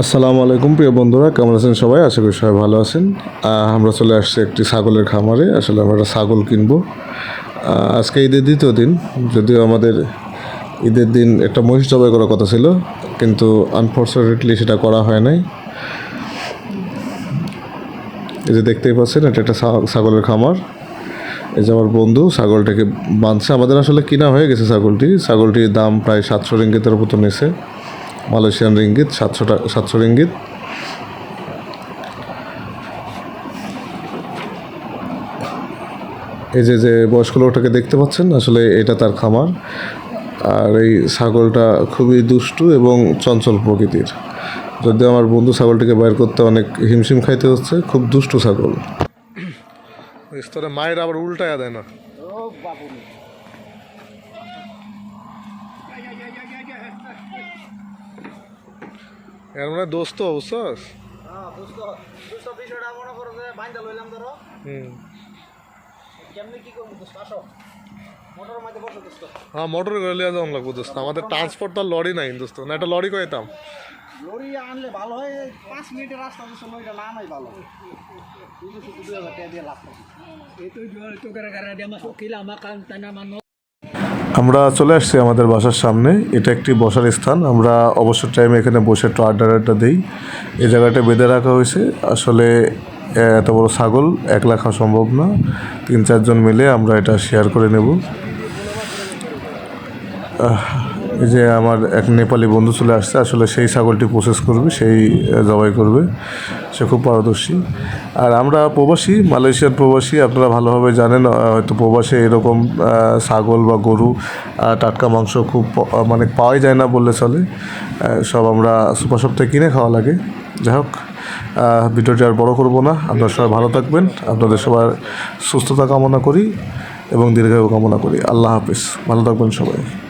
আসসালামু আলাইকুম, প্রিয় বন্ধুরা, কেমন আছেন সবাই? আশা করি সবাই ভালো আছেন। আমরা চলে আসছি একটি ছাগলের খামারে। আসলে আমরা একটা ছাগল কিনবো। আজকে ঈদের দ্বিতীয় দিন, যদিও আমাদের ঈদের দিন একটা মহিষ জবাই করার কথা ছিল, কিন্তু আনফর্চুনেটলি সেটা করা হয় নাই। এই যে দেখতেই পাচ্ছেন, এটা একটা ছাগলের খামার। এই যে আমার বন্ধু ছাগলটাকে বাঁধছে। আমাদের আসলে কিনা হয়ে গেছে ছাগলটি। ছাগলটির দাম প্রায় সাতশো রিঙ্গিতের মতো নিয়েছে মালয়েশিয়ান রিঙ্গিত সাতশো টাকা সাতশো রিঙ্গিত। এই যে যে বয়স্ক লোকটাকে দেখতে পাচ্ছেন আসলে এটা তার খামার। আর এই ছাগলটা খুবই দুষ্টু এবং চঞ্চল প্রকৃতির। যদি আমার বন্ধু ছাগলটিকে বাইর করতে অনেক হিমশিম খাইতে হচ্ছে খুব দুষ্টু ছাগল। স্তরে মায়ের আবার উল্টায়া দেয় না। এর মানে দোস্ত বুঝছস হ্যাঁ, বুঝতো বুঝতো বিষয়টা মনে করো যে বাইন্দা লইলাম ধরো। হুম। কেমনি কি করব দোস্ত? আসো। মোটরের মধ্যে বসো দোস্ত। হ্যাঁ মোটর করে লিয়ে যাওয়া লাগবো দোস্ত। আমাদের ট্রান্সপোর্ট তো লরি নাই দোস্ত। না একটা লরি কইতাম। লরি আনলে ভালো হয় পাঁচ মিনিটের রাস্তা দোস্ত লরিটা না নাই ভালো। শুধু শুধু দুই হাজার টাকা দিয়ে লাভ করছি Itu jual itu gara-gara dia masuk kila makan tanaman আমরা চলে আসছি আমাদের বাসার সামনে। এটা একটি বসার স্থান। আমরা অবসর টাইমে এখানে বসে একটু আড্ডা আড্ডা দিই। এই জায়গাটা বেঁধে রাখা হয়েছে। আসলে এত বড় ছাগল একলা খাওয়া সম্ভব না। তিন চারজন মিলে আমরা এটা শেয়ার করে নেব। যে আমার এক নেপালি বন্ধু চলে আসছে, আসলে সেই ছাগলটি প্রসেস করবে, সেই জবাই করবে। সে খুব পারদর্শী। আর আমরা প্রবাসী, মালয়েশিয়ার প্রবাসী, আপনারা ভালোভাবে জানেন হয়তো প্রবাসে এরকম ছাগল বা গরু টাটকা মাংস খুব মানে পাওয়াই যায় না বললে চলে। সব আমরা সুপার থেকে কিনে খাওয়া লাগে। যাই হোক ভিডিওটি আর বড় করব না। আপনারা সবাই ভালো থাকবেন। আপনাদের সবার সুস্থতা কামনা করি এবং দীর্ঘায়ু কামনা করি। আল্লাহ হাফিজ। ভালো থাকবেন সবাই।